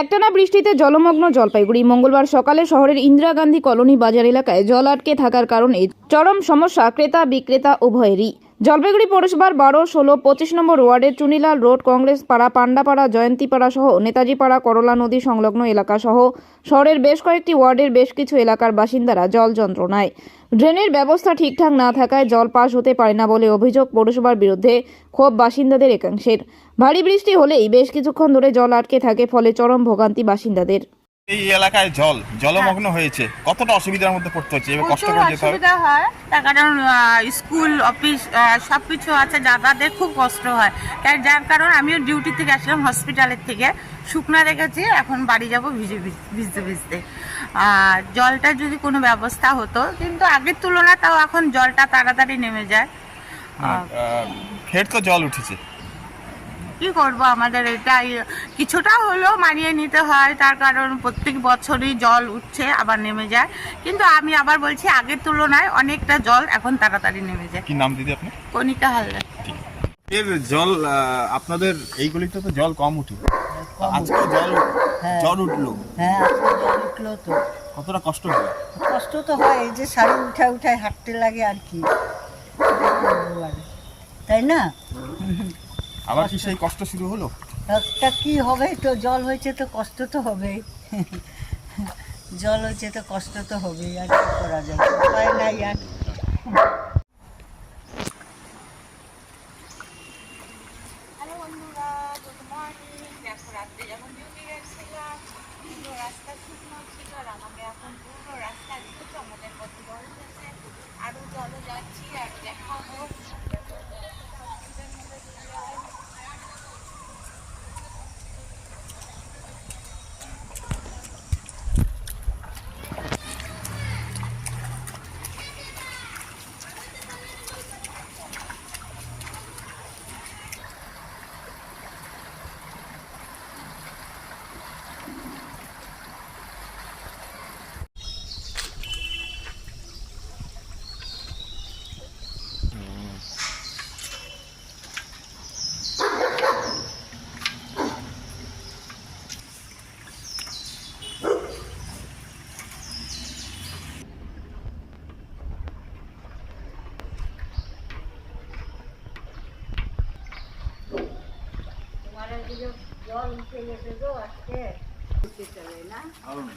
একটানা বৃষ্টিতে জলমগ্ন জলপাইগুড়ি। মঙ্গলবার সকালে শহরের ইন্দিরা গান্ধী কলোনি বাজার এলাকায় জল আটকে থাকার কারণে চরম সমস্যা ক্রেতা বিক্রেতা উভয়েরই। জলপাইগুড়ি পৌরসভার বারো, ষোলো, পঁচিশ নম্বর ওয়ার্ডের চুনিলাল রোড কংগ্রেস পাড়া পান্ডাপাড়া, জয়ন্তীপাড়া সহ নেতাজি পাড়া করলা নদী সংলগ্ন এলাকা সহ শহরের বেশ কয়েকটি ওয়ার্ডের বেশ কিছু এলাকার বাসিন্দারা জল যন্ত্রণায়। ড্রেনের ব্যবস্থা ঠিকঠাক না থাকায় জল পাস হতে পারে না বলে অভিযোগ পৌরসভার বিরুদ্ধে ক্ষোভ বাসিন্দাদের একাংশের। ভারী বৃষ্টি হলেই বেশ কিছুক্ষণ ধরে জল আটকে থাকে, ফলে চরম ভোগান্তি বাসিন্দাদের। এই এলাকায় জল জলমগ্ন হয়েছে। কতটা অসুবিধার মধ্যে পড়তে হচ্ছে? এবার কষ্ট করে যেতে হবে। হয়। তার কারণ স্কুল অফিস সব কিছু আছে যাতায়াতের খুব কষ্ট হয়। তাই যার কারণ আমিও ডিউটি থেকে আসলাম হসপিটালের থেকে। শুকনা রেখেছি এখন বাড়ি যাব ভিজে ভিজতে ভিজতে। আর জলটা যদি কোনো ব্যবস্থা হতো কিন্তু আগের তুলনায় তাও এখন জলটা তাড়াতাড়ি নেমে যায়। ফের তো জল উঠেছে। কি করব আমাদের এটা কিছুটা হলেও মানিয়ে নিতে হয় তার কারণ প্রত্যেক বছরই জল উঠছে আবার নেমে যায়। কিন্তু আমি আবার বলছি আগের তুলনায় অনেকটা জল এখন তাড়াতাড়ি নেমে যায়। কি নাম দিদি আপনি কণিকা হালদার। এর জল আপনাদের এইগুলিতে তো জল কম উঠে। আজকে জল হ্যাঁ। জল উঠল। হ্যাঁ জল উঠল তো। কতটা কষ্ট হবে কষ্ট তো হয় এই যে শাড়ি উঠা উঠায় হাঁটতে লাগে আর কি। লাগে তাই না? আবার কি সেই কষ্ট শুরু হলো? একটা কি হবে? তো জল হয়েছে তো কষ্ট তো হবে জল হয়েছে তো কষ্ট তো হবেই, আর কি করা যায়? উপায় নাই আর। Alın. Alın.